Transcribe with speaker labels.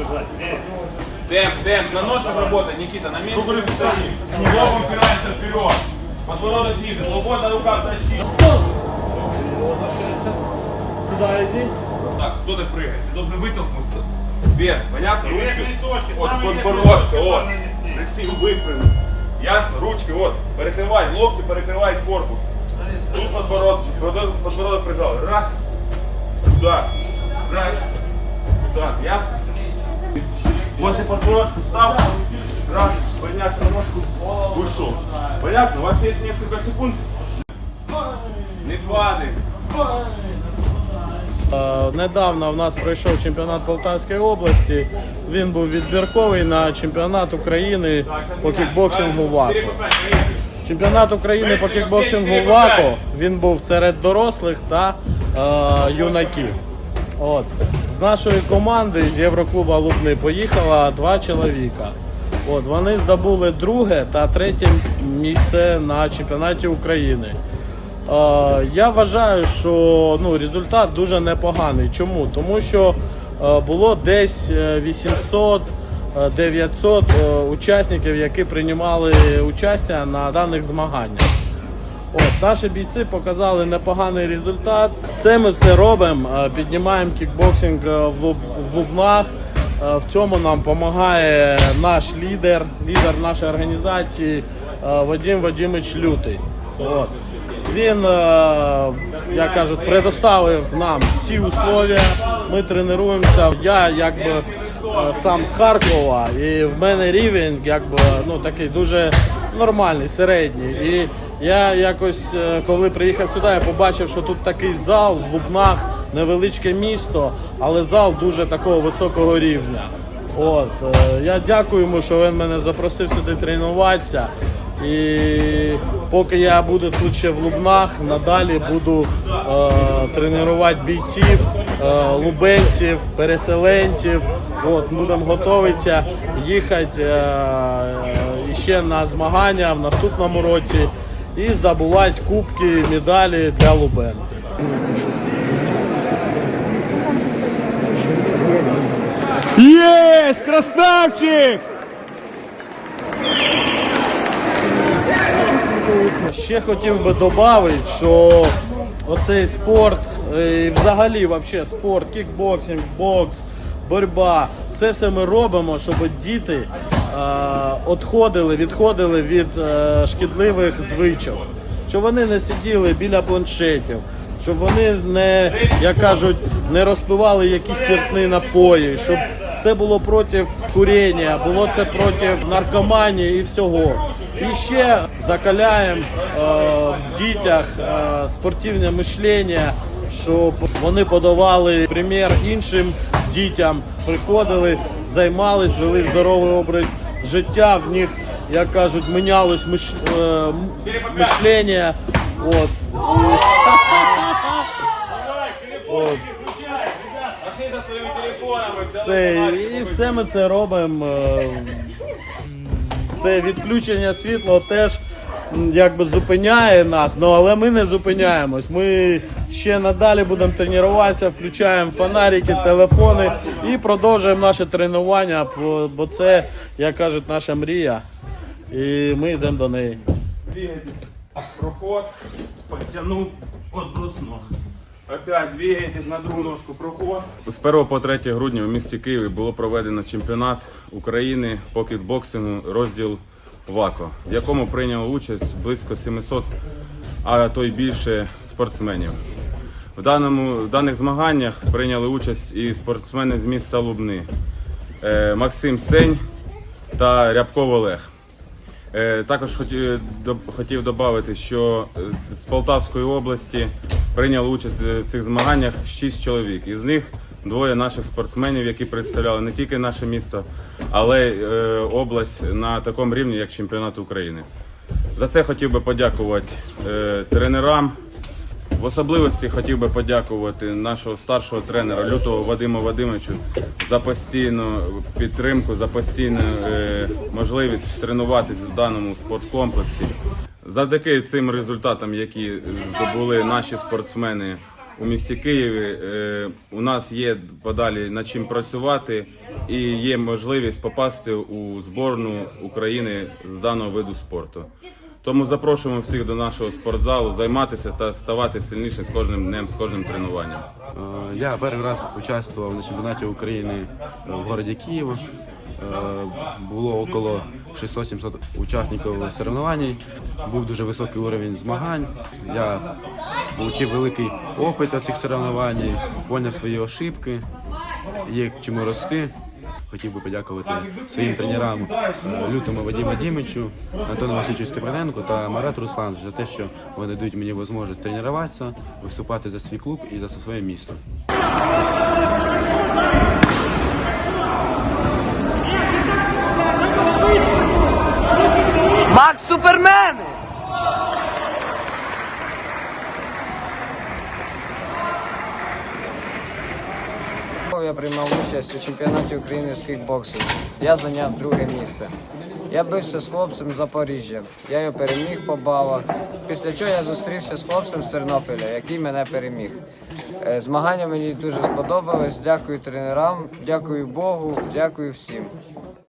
Speaker 1: держать.
Speaker 2: Темп, темп, на ножках работай, Никита, на месте стоим. Лобом упираемся вперед. Подбородок ниже, свободная рука в защиту.
Speaker 3: Сюда иди.
Speaker 2: Так, кто ты прыгаешь? Ты должен вытолкнуться. Вверх, понятно? Ручки.
Speaker 1: Точки,
Speaker 2: Вот, подбородка,
Speaker 1: точки
Speaker 2: вот. Красиво выпрыгнуть. Ясно? Ручки, вот. Перекрывай, локти перекрывай корпус. Тут подбородок, подбородок, подбородок прижал. Раз. Туда. Раз. Туда. Ясно? После подбородка встал. Раз. Поднялся на ножку. Ушел. Понятно? У вас есть несколько секунд. Не падай.
Speaker 3: Е, Недавно в нас пройшов чемпіонат Полтавської області. Він був відбірковий на чемпіонат України по кікбоксингу ВАКО. Чемпіонат України по кікбоксингу ВАКО він був серед дорослих та е, юнаків. От. З нашої команди з Євроклуба Лубни поїхало два чоловіка. От, вони здобули друге та третє місце на чемпіонаті України. Е, Я вважаю, що ну, результат дуже непоганий. Чому? Тому що е, було десь е, 800 е, 900 е, учасників, які приймали участь на даних змаганнях. От, наші бійці показали непоганий результат. Це ми все робимо, е, піднімаємо кікбоксинг е, в, Луб, в Лубнах. Е, В цьому нам допомагає наш лідер, лідер нашої організації Вадим Вадимович Лютий. От. Він, як кажуть, предоставив нам всі условия. Ми тренуємося. Я якби сам з Харкова, і в мене рівень якби ну такий дуже нормальний, середній. І я якось, е, коли приїхав сюди, я побачив, що тут такий зал в Лубнах, невеличке місто, але зал дуже такого високого рівня. От е, я дякую йому, що він мене запросив сюди тренуватися. І поки я буду тут ще в Лубнах, надалі буду е, тренувати бійців, е, лубенців, переселенців. От, будемо готуватися їхати е, е, ще на змагання в наступному році і здобувати кубки, медалі для Лубен.
Speaker 4: Есть! Красавчик!
Speaker 3: Ще хотів би додати, що оцей спорт, е, і взагалі вообще спорт, кікбоксинг, бокс, боротьба, це все ми робимо, щоб діти відходили, відходили від е, шкідливих звичок, щоб вони не сиділи біля планшетів, щоб вони не, як кажуть, не розпивали якісь спиртні напої, щоб це було проти куріння, було це проти наркоманії і всього. І ще закаляємо е, в дітях е, спортивне мишлення, щоб вони подавали примір іншим дітям, приходили, займались, вели здоровий образ життя. В них, як кажуть, мінялось миш, е, мишлення. От. От. Це, і все ми це робимо. е, Це відключення світла теж якби зупиняє нас, ну але ми не зупиняємось. Ми ще надалі будемо тренуватися, включаємо фонарики, телефони і продовжуємо наше тренування, бо- це, як кажуть, наша мрія. І ми йдемо до неї.
Speaker 2: Двигайтесь. Проход. Подтянул. Отброс ног. Опять двигаєтесь на другу ножку проход. З 1 по 3 грудня в місті Києві було проведено чемпіонат України по кікбоксингу розділ ВАКО, в якому прийняло участь близько 700, а то й більше спортсменів. В, даному, в даних змаганнях прийняли участь і спортсмени з міста Лубни е, Максим Сень та Рябков Олег. Е, Також хотів, до- хотів додати, що е, з Полтавської області прийняли участь в цих змаганнях 6 чоловік. Із них двоє наших спортсменів, які представляли не тільки наше місто, але й е, область на такому рівні, як чемпіонат України. За це хотів би подякувати е, тренерам. В особливості хотів би подякувати нашого старшого тренера Лютого Вадиму Вадимовичу за постійну підтримку, за постійну е, можливість тренуватися в даному спорткомплексі. Завдяки цим результатам, які здобули наші спортсмени у місті Києві. Е, У нас є подалі над чим працювати і є можливість попасти у зборну України з даного виду спорту. Тому запрошуємо всіх до нашого спортзалу займатися та ставати сильніше з кожним днем, з кожним тренуванням.
Speaker 1: Э, Я первый раз участвовал на чемпионате Украины в городе Киев. Е, Було около 600-700 учасників соревнований. Був дуже високий уровень змагань. Я отримав великий опит від цих соревновань, поняв свої ошибки, є чому рости. Хотів би подякувати своїм тренерам е, Лютому Вадиму Вадимовичу, Антону Васильовичу Степаненку та Марату Руслану за те, що вони дають мені можливість тренуватися, виступати за свій клуб і за своє місто.
Speaker 5: Макс Супермени! Я приймав участь у чемпіонаті України з кікбоксингу. Я зайняв друге місце. Я бився з хлопцем Запоріжжя. Я його переміг по балах. Після чого я зустрівся з хлопцем з Тернополя, який мене переміг. Е, Змагання мені дуже сподобались. Дякую тренерам, дякую Богу, дякую всім.